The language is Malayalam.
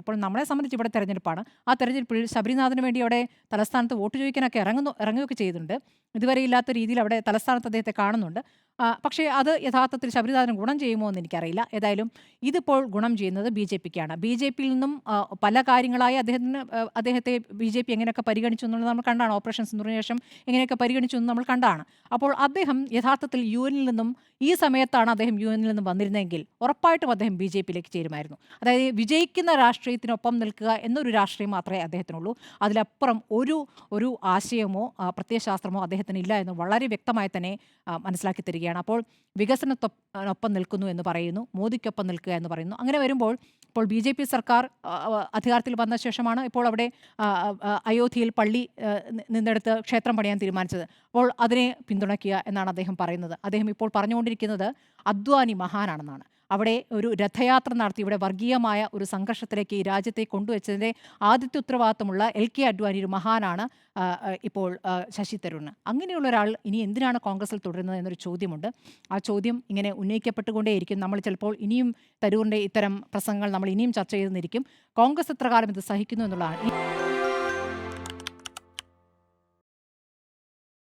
ഇപ്പോൾ നമ്മളെ സംബന്ധിച്ച് ഇവിടെ തെരഞ്ഞെടുപ്പാണ്. ആ തെരഞ്ഞെടുപ്പിൽ ശബരിനാഥന് വേണ്ടി അവിടെ തലസ്ഥാനത്ത് വോട്ട് ചോദിക്കാനൊക്കെ ഇറങ്ങുന്നു ഇറങ്ങുകയൊക്കെ ചെയ്തിട്ടുണ്ട്. ഇതുവരെ ഇല്ലാത്ത രീതിയിൽ അവിടെ തലസ്ഥാനത്ത് അദ്ദേഹത്തെ കാണുന്നുണ്ട്. പക്ഷേ അത് യഥാർത്ഥത്തിൽ ശബരിനാഥന് ഗുണം ചെയ്യുമോ എന്ന് എനിക്കറിയില്ല. ഏതായാലും ഇതിപ്പോൾ ഗുണം ചെയ്യുന്നത് ബി ജെ പിക്കാണ്. ബി ജെ പിയിൽ നിന്നും പല കാര്യങ്ങളായി അദ്ദേഹത്തിന് അദ്ദേഹത്തെ ബി ജെ പി എങ്ങനെയൊക്കെ പരിഗണിച്ചു എന്നുള്ളത് നമ്മൾ കണ്ടാണ്. ഓപ്പറേഷൻ സിന്ദൂറിന് ശേഷം എങ്ങനെയൊക്കെ പരിഗണിച്ചു എന്ന് നമ്മൾ കണ്ടാണ്. അപ്പോൾ അദ്ദേഹം യഥാർത്ഥത്തിൽ യു എനിൽ നിന്നും ഈ സമയത്താണ് അദ്ദേഹം യു എനിൽ നിന്നും വന്നിരുന്നെങ്കിൽ ഉറപ്പായിട്ടും അദ്ദേഹം ബി ജെ പിയിലേക്ക് ചേരുമായിരുന്നു. അതായത് വിജയിക്കുന്ന രാഷ്ട്രീയത്തിനൊപ്പം നിൽക്കുക എന്നൊരു രാഷ്ട്രീയം മാത്രമേ അദ്ദേഹത്തിനുള്ളൂ. അതിലപ്പുറം ഒരു ഒരു ആശയമോ പ്രത്യയശാസ്ത്രമോ അദ്ദേഹത്തിന് ഇല്ല എന്ന് വളരെ വ്യക്തമായി തന്നെ മനസ്സിലാക്കി തരികയാണ്. അപ്പോൾ വികസനത്തൊപ്പം നിൽക്കുന്നു എന്ന് പറയുന്നു മോദിക്കൊപ്പം നിൽക്കുക എന്ന് പറയുന്നു. അങ്ങനെ വരുമ്പോൾ ഇപ്പോൾ ബി ജെ പി സർക്കാർ അധികാരത്തിൽ വന്ന ശേഷമാണ് ഇപ്പോൾ അവിടെ അയോധ്യയിൽ പള്ളി നിന്നെടുത്ത് ക്ഷേത്രം പണിയാൻ തീരുമാനിച്ചത്. അപ്പോൾ അതിനെ പിന്തുണയ്ക്കുക എന്നാണ് അദ്ദേഹം പറയുന്നത്. അദ്ദേഹം ഇപ്പോൾ പറഞ്ഞുകൊണ്ടിരിക്കുന്നത് അദ്വാനി മഹാനാണെന്നാണ്. അവിടെ ഒരു രഥയാത്ര നടത്തി. ഇവിടെ വർഗീയമായ ഒരു സംഘർഷത്തിലേക്ക് ഈ രാജ്യത്തെ കൊണ്ടുവച്ചതിന്റെ ആദ്യത്തെ ഉത്തരവാദിത്തമുള്ള എൽ കെ അഡ്വാനി ഒരു മഹാനാണ് ഇപ്പോൾ ശശി തരൂരിന്. അങ്ങനെയുള്ള ഒരാൾ ഇനി എന്തിനാണ് കോൺഗ്രസിൽ തുടരുന്നത് എന്നൊരു ചോദ്യമുണ്ട്. ആ ചോദ്യം ഇങ്ങനെ ഉന്നയിക്കപ്പെട്ടുകൊണ്ടേയിരിക്കും. നമ്മൾ ചിലപ്പോൾ ഇനിയും തരൂറിന്റെ ഇത്തരം പ്രസംഗങ്ങൾ നമ്മൾ ഇനിയും ചർച്ച ചെയ്തെന്നിരിക്കും കോൺഗ്രസ് എത്ര കാലം ഇത് സഹിക്കുന്നു എന്നുള്ളതാണ്.